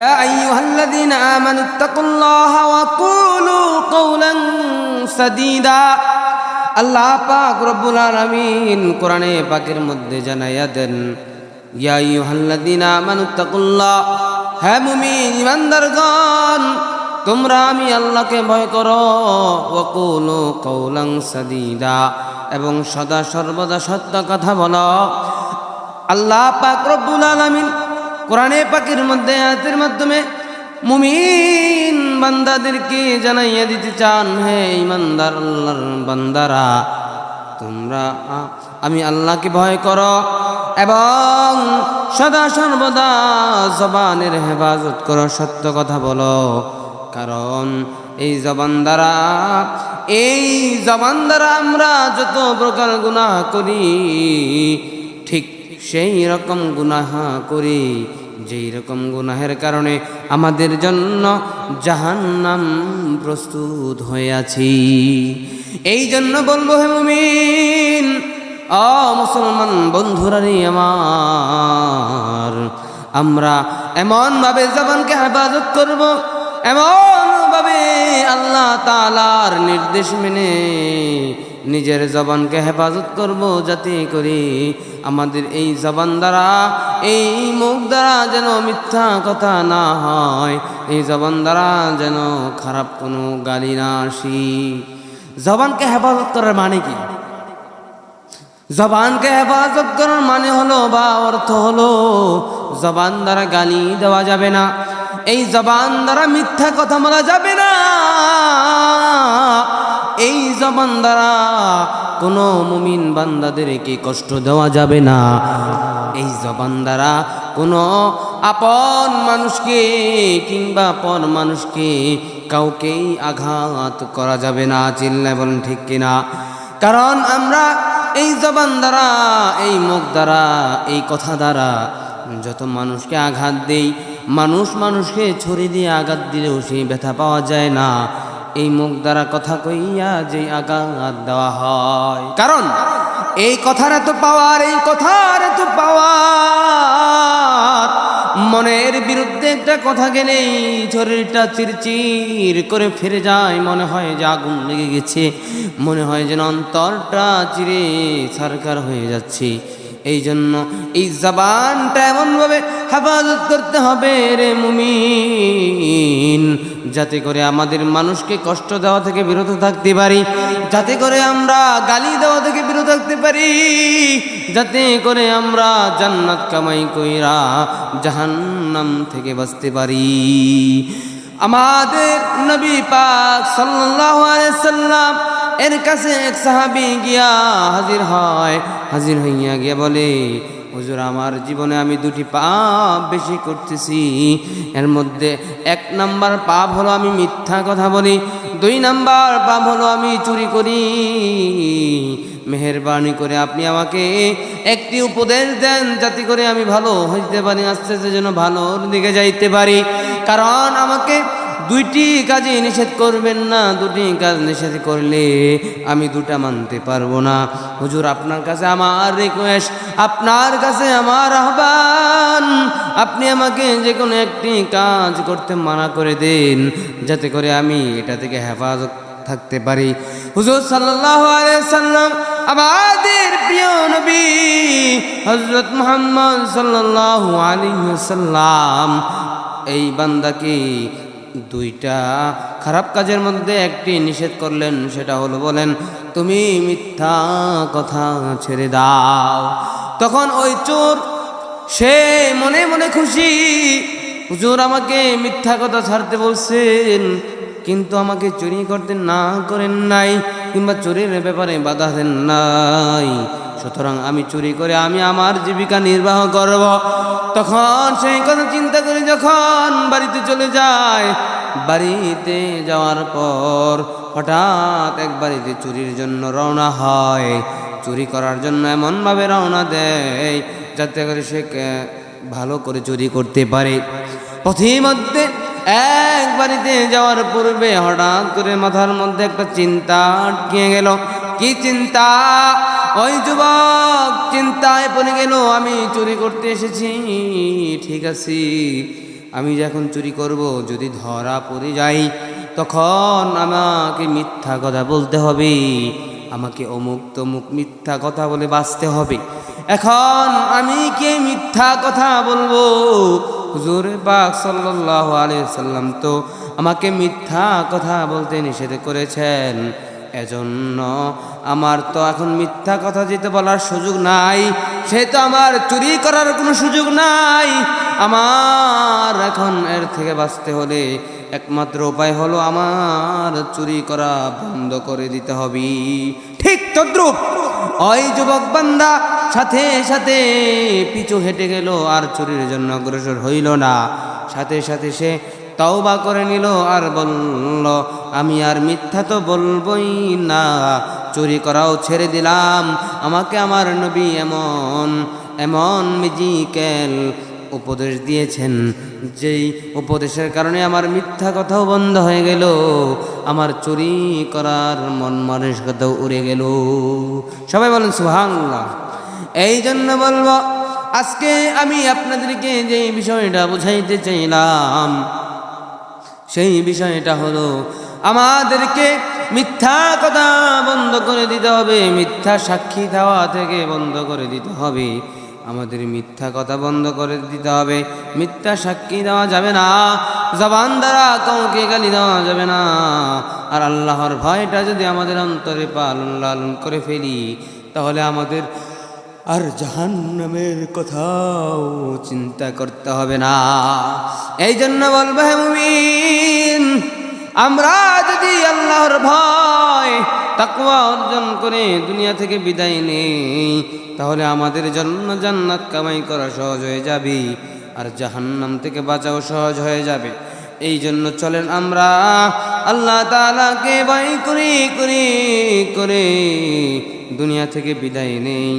يا أيها الذين آمنوا اتقوا الله وقولوا قولا سديدا আল্লাহ পাক রব্বুল আলামিন কোরআনে পাকের মধ্যে জানাইয়া দেন ইয়া আইয়ুহাল্লাযীনা আমানুত্তাকুল্লাহ হে মুমিন ইমানদারগণ তোমরা আমি আল্লাহকে ভয় করো ওয়াকুলু কওলান সাদীদা এবং সদা সর্বদা সত্য কথা বলো আল্লাহ পাক রব্বুল আলামিন কোরআনে পাকের মধ্যে, আয়াতের মাধ্যমে মুমিন বান্দাদেরকে জানাইয়া দিতে চান, হে ইমানদার আল্লাহর বান্দারা, তোমরা আমি আল্লাহকে ভয় করো এবং সদা সর্বদা জবানের হেফাজত করো, সত্য কথা বলো। কারণ এই জবান দ্বারা, এই জবান দ্বারা আমরা যত প্রকার গুনাহ করি, ঠিক সেই রকম গুনাহ করি। যেই রকম গুনাহের কারণে আমাদের জন্য জাহান্নাম প্রস্তুত হয়ে আছি এই জন্য বলব হে মুমিন, অ মুসলমান বন্ধুরা বন্ধুরানি আমার, আমরা এমনভাবে জবানকে হেফাজত করব আল্লাহ তালার নির্দেশ মেনে নিজের জবানকে হেফাজত করব, যাতে করি আমাদের এই জবান দ্বারা, এই মুখ দ্বারা যেন মিথ্যা কথা না হয়, এই জবান দ্বারা যেন খারাপ কোনো গালি না আসি। জবানকে হেফাজত করার মানে কি? জবানকে হেফাজত করার মানে হলো বা অর্থ হলো, জবান দ্বারা গালি দেওয়া যাবে না। এই জবান দ্বারা মিথ্যা কথা বলা যাবে না। এই জবান দ্বারা কোনো মুমিন বান্দাদেরকে কষ্ট দেওয়া যাবে না। এই জবান দ্বারা কোনো আপন মানুষকে কিংবা পর মানুষকে কাউকেই আঘাত করা যাবে না চিল্লা বলেন ঠিক কিনা? কারণ আমরা এই জবান দ্বারা, এই মুখ দ্বারা, এই কথা দ্বারা যত মানুষকে আঘাত দেই মানুষ মানুষকে ছড়ি দিয়ে আঘাত দিলেও সেই ব্যথা পাওয়া যায় না। এই মুখ দ্বারা কথা কইয়া যে আঘাত দেওয়া হয়। কারণ এই কথার এত পাওয়ার এই কথার এত পাওয়ার মনের বিরুদ্ধে একটা কথা গেলেই শরীরটা চিরচির করে ফিরে যায়। মনে হয় যে আগুন লেগে গেছে। মনে হয় যেন অন্তরটা চিরে সরকার হয়ে যাচ্ছে। এই জন্য এই জবানটা এমনভাবে হেফাজত করতে হবে রে মুমিন। যাতে করে আমাদের মানুষকে কষ্ট দেওয়া থেকে বিরত থাকতে পারি, যাতে করে আমরা গালি দেওয়া থেকে বিরত থাকতে পারি, যাতে করে আমরা জান্নাত কামাই কইরা জাহান্নাম থেকে বাঁচতে পারি। আমাদের নবী পাক সাল্লাল্লাহু আলাইহি সাল্লাম এর কাছে এক সাহাবী গিয়া হাজির হয়। হাজির হইয়া গিয়া বলে, হুজুর, আমার জীবনে আমি দুটি পাপ বেশি করতেছি। এর মধ্যে এক নাম্বার পাপ হলো আমি মিথ্যা কথা বলি, দুই নাম্বার পাপ হলো আমি চুরি করি। মেহরবানি করে আপনি আমাকে একটি উপদেশ দেন, যাতে করে আমি ভালো হইতে পারি, আস্তে আস্তে যেন ভালোর দিকে যাইতে পারি। কারণ আমাকে দুইটি কাজে নিষেধ করবেন না, দুটি কাজ নিষেধ করলে আমি দুটা মানতে পারব না। হুজুর, আপনার কাছে আমার রিকোয়েস্ট আপনার কাছে আমার আহ্বান। আপনি আমাকে যে কোনো একটি কাজ করতে মানা করে দিন, যাতে করে আমি এটা থেকে হেফাজত থাকতে পারি। হুজুর আলাইহি সাল্লাম, আমাদের প্রিয় নবী হজরত মোহাম্মদ সাল্লাল্লাহু আলাইহি সাল্লাম, এই বান্দাকে দুইটা খারাপ কাজের মধ্যে একটি নিষেধ করলেন, সেটা হলো বলেন, তুমি মিথ্যা কথা ছেড়ে দাও। তখন ওই চোর, সে মনে মনে খুশি, হুজুর আমাকে মিথ্যা কথা ছাড়তে বলছেন, কিন্তু আমাকে চুরি করতে না করেন নাই। কিংবা চুরির ব্যাপারে বাধা দেন নাই। সুতরাং আমি চুরি করে আমি আমার জীবিকা নির্বাহ করব। তখন সেই কথা চিন্তা করে যখন বাড়িতে চলে যায়, বাড়িতে যাওয়ার পর হঠাৎ এক বাড়িতে চুরির জন্য রওনা হয়। চুরি করার জন্য এমনভাবে রওনা দেয় যাতে করে সে ভালো করে চুরি করতে পারে। পথিমধ্যে বাড়িতে যাওয়ার পূর্বে হঠাৎ করে মাথার মধ্যে একটা চিন্তা আটকে গেল। কি চিন্তা? ওই যুবক চিন্তায় পড়ে গেল, আমি চুরি করতে এসেছি। ঠিক আছে, আমি যখন চুরি করব, যদি ধরা পড়ে যাই, তখন আমাকে মিথ্যা কথা বলতে হবে। আমাকে অমুক তমুক মিথ্যা কথা বলে বাঁচতে হবে। এখন আমি কে মিথ্যা কথা বলব? হুজুর পাক সাল্লাল্লাহু আলাইহি সাল্লাম তো আমাকে মিথ্যা কথা বলতে নিষেধ করেছেন। এজন্য আমার তো এখন মিথ্যা কথা যেতে বলার সুযোগ নাই, সে তো আমার চুরি করার কোনো সুযোগ নাই। আমার এখন এর থেকে বাঁচতে হলে একমাত্র উপায় হলো আমার চুরি করা বন্ধ করে দিতে হবে। ঠিক তদ্রুপ। ওই যুবক বান্দা সাথে সাথে পিছু হেঁটে গেল, আর চুরির জন্য অগ্রসর হইল না। সাথে সাথে সে তওবা করে নিল আর বলল, আমি আর মিথ্যা তো বলবই না। চুরি করাও ছেড়ে দিলাম। আমাকে আমার নবী এমন এমন মিজিক্যাল উপদেশ দিয়েছেন। যেই উপদেশের কারণে আমার মিথ্যা কথাও বন্ধ হয়ে গেল, আমার চুরি করার মন মানসিকতাও উড়ে গেল। সবাই বলেন সুহাংলা এই জন্য বলব, আজকে আমি আপনাদেরকে যে বিষয়টা বুঝাইতে চাইলাম, সেই বিষয়টা হলো, আমাদেরকে মিথ্যা কথা বন্ধ করে দিতে হবে, মিথ্যা সাক্ষী দেওয়া থেকে বন্ধ করে দিতে হবে। আমাদের মিথ্যা কথা বন্ধ করে দিতে হবে। মিথ্যা সাক্ষী দেওয়া যাবে না। জবান দ্বারা কাউকে গালি দেওয়া যাবে না। আর আল্লাহর ভয়টা যদি আমাদের অন্তরে পালন লালন করে ফেলি, তাহলে আমাদের আর জাহান্নামের কথাও চিন্তা করতে হবে না। এই জন্য বলব আমরা যদি আল্লাহর ভয় তাকওয়া অর্জন করে দুনিয়া থেকে বিদায় নেই, তাহলে আমাদের জন্য জান্নাত কামাই করা সহজ হয়ে যাবে আর জাহান্নাম থেকে বাঁচাও সহজ হয়ে যাবে। এই জন্য চলেন আমরা আল্লাহ তালাকে বাই করি করি, করে, দুনিয়া থেকে বিদায় নেই।